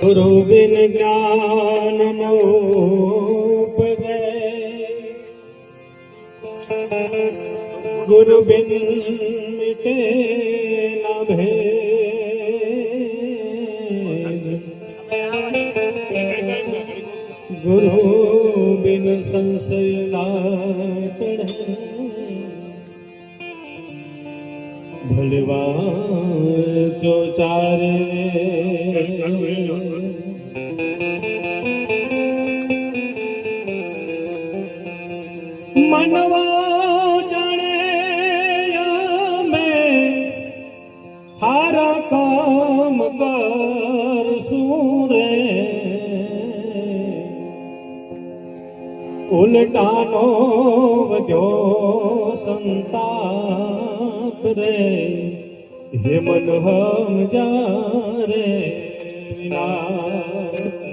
ગુરુ બિન જ્ઞાન ગુરુ બિન મિટે ન ભેદ ગુરુ બિન સંશય ના ટળે ભલવાર ચોચારે મનવા જાણે અમે હારા કામ કરશું રે ઉલટાનો વધ્યો સંતાપ રે હે મન હમ જારે વિના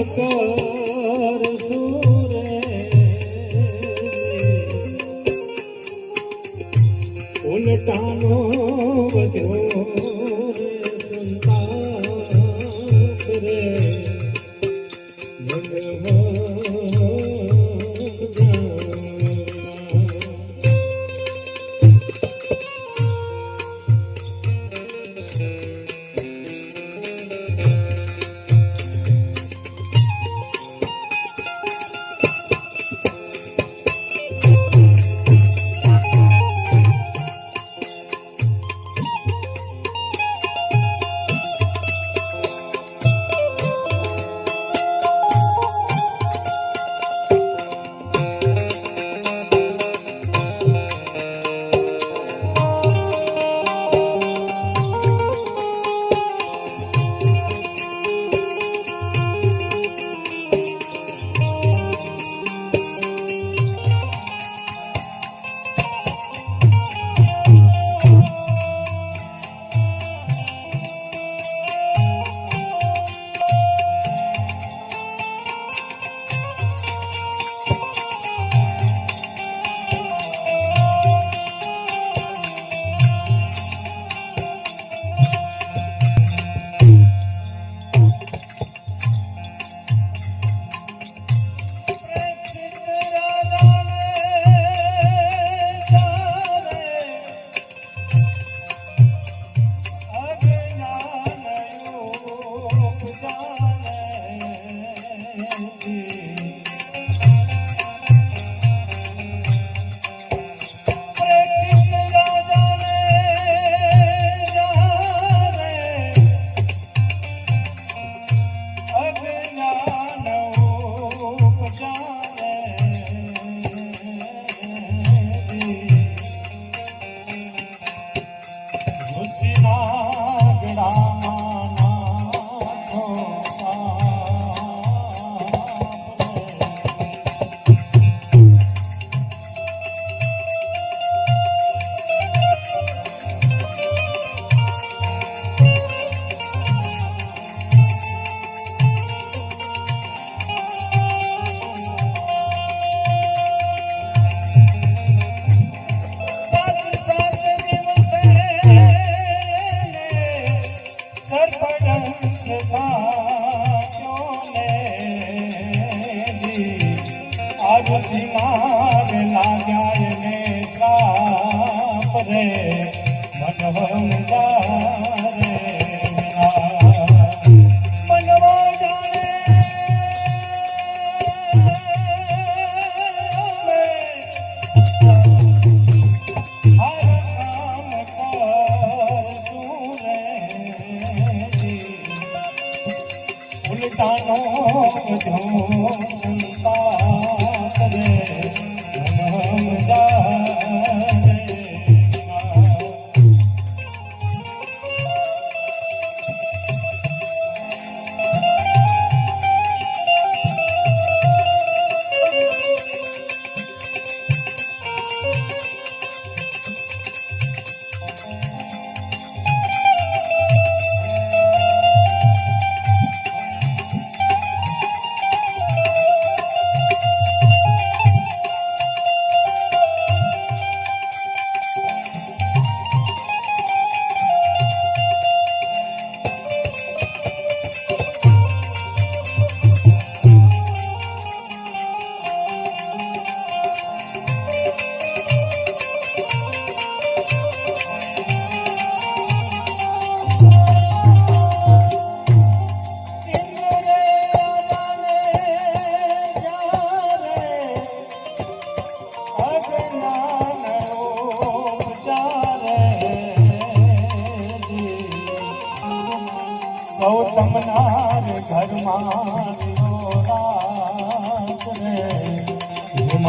ઉલટાનો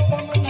એ ગૌતમ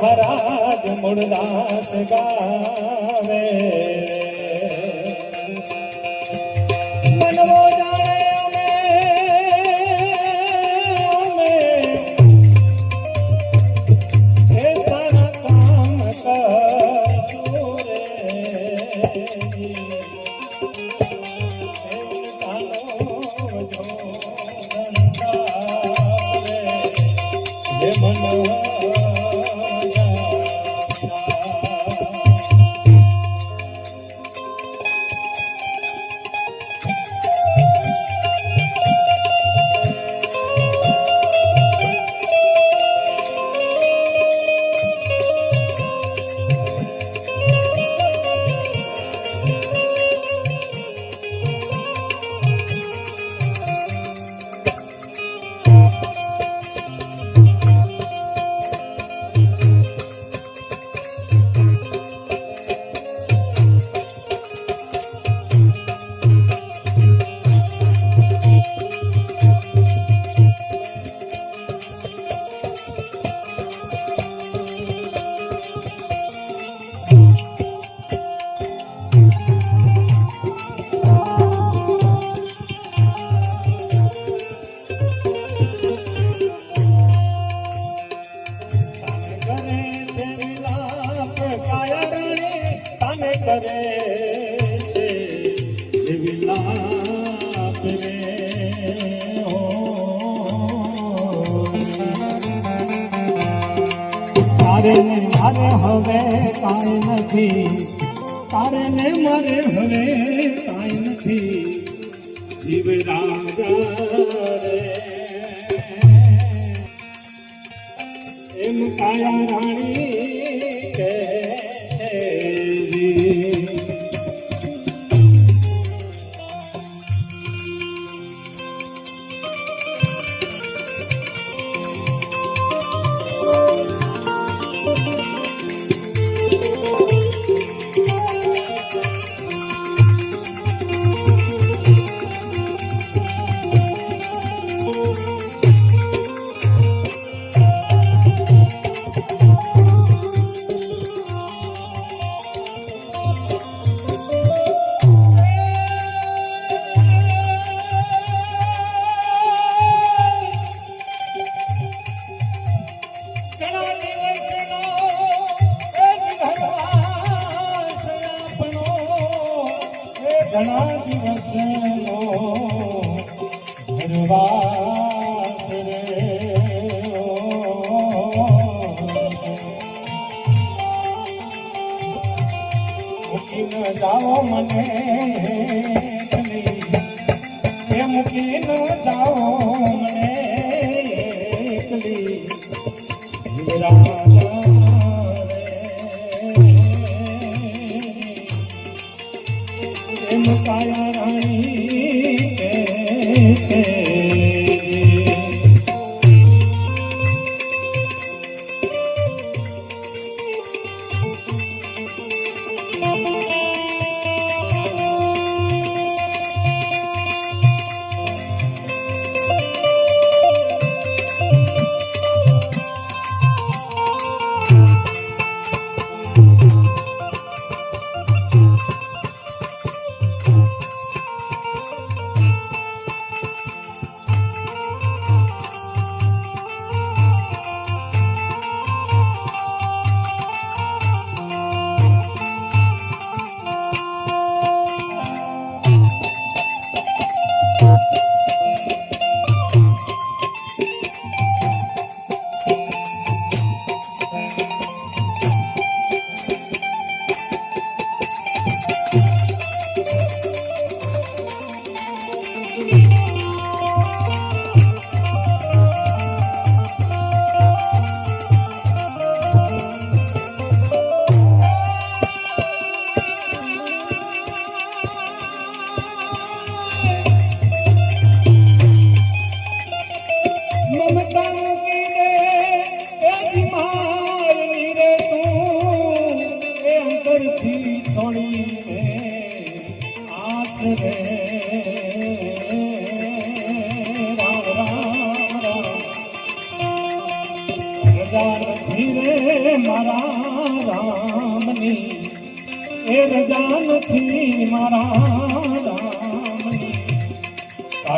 મહારાજ મૂળદાસ ગાવે. ઘણા દિવસનો ભરવાસ રે જાઓ મને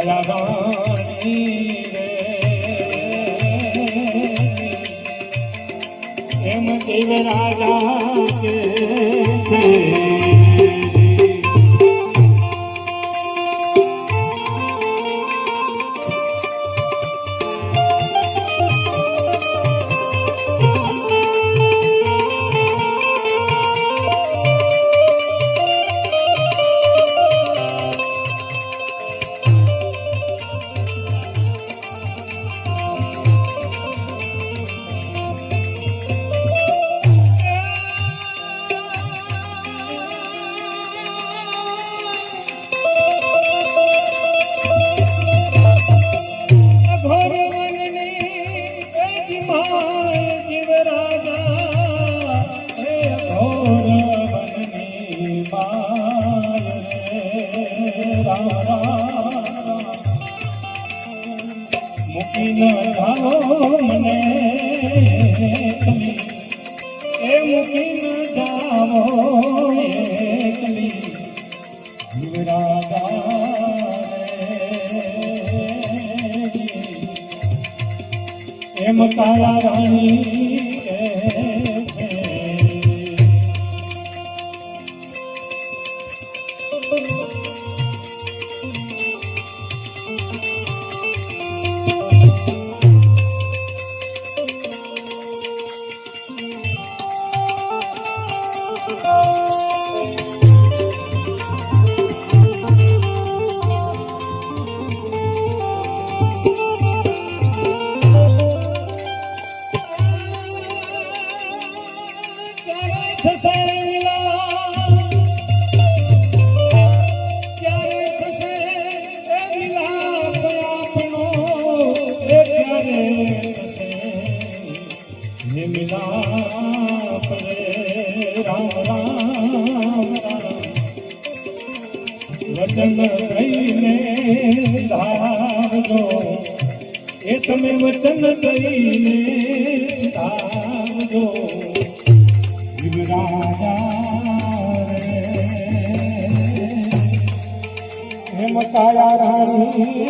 અળવાની રે એમ દેવ રાજા કે મને તમે એ મૂકી એમ કાળા રાણી ધાવજો એ તમે વચન કરીને ધાવજો હેમ કાળા રાણી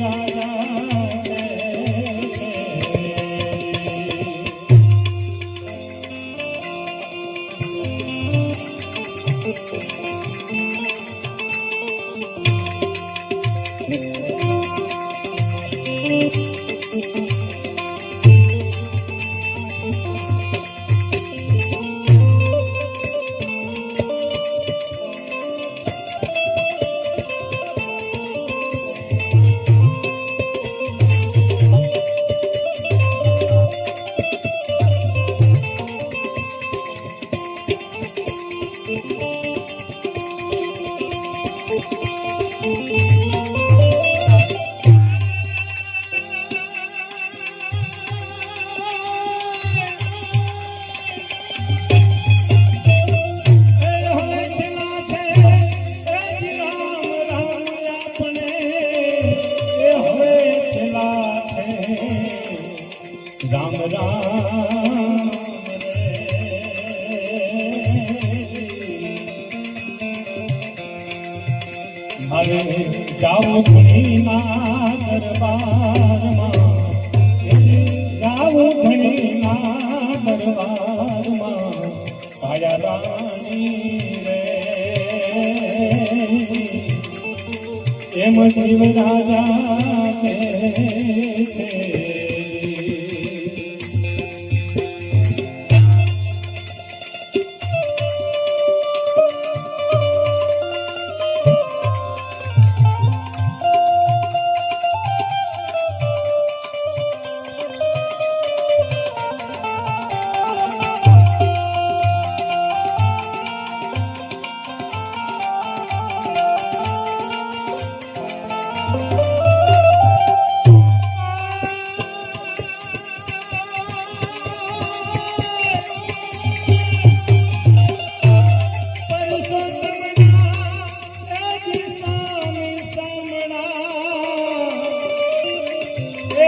Hare mujer.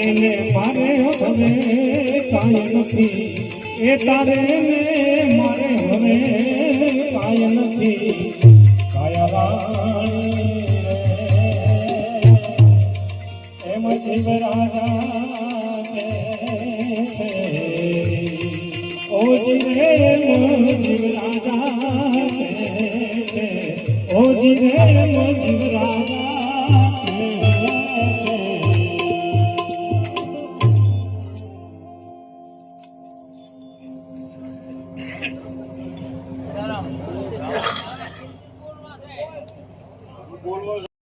તારે પારે હવે કાંઈ નથી. એ તારે ને મારે હવે કાંઈ નથી. કાયા એમ જીવ રાજા